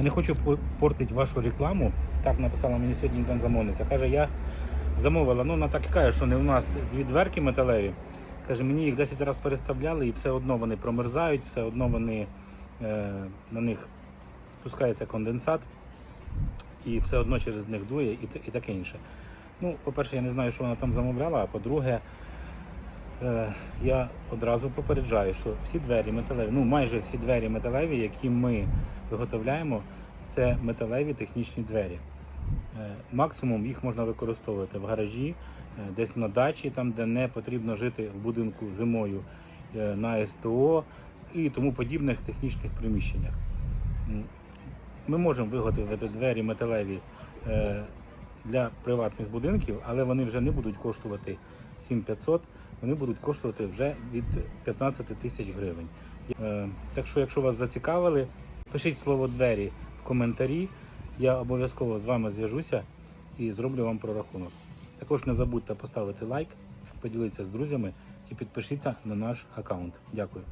Я не хочу по- портити вашу рекламу. Так написала мені сьогодні один замовниця. Каже, я замовила, ну вона так і каже, що не у нас дві дверки металеві. Каже, мені їх 10 разів переставляли і все одно вони промерзають, все одно вони е, на них спускається конденсат, і все одно через них дує і, і таке інше. Ну, по-перше, я не знаю, що вона там замовляла, а по-друге, я одразу попереджаю, що всі двері металеві, ну майже всі двері металеві, які ми виготовляємо, це металеві технічні двері. Е, Максимум їх можна використовувати в гаражі, е, десь на дачі, там, де не потрібно жити в будинку зимою е, на СТО і тому подібних технічних приміщеннях. Ми можемо виготовити двері металеві е, для приватних будинків, але вони вже не будуть коштувати 7500, вони будуть коштувати вже від 15 тисяч гривень. Е, Так що, якщо вас зацікавили, пишіть слово двері в коментарі. Я обов'язково з вами зв'яжуся і зроблю вам прорахунок. Також не забудьте поставити лайк, поділитися з друзями і підпишіться на наш аккаунт. Дякую.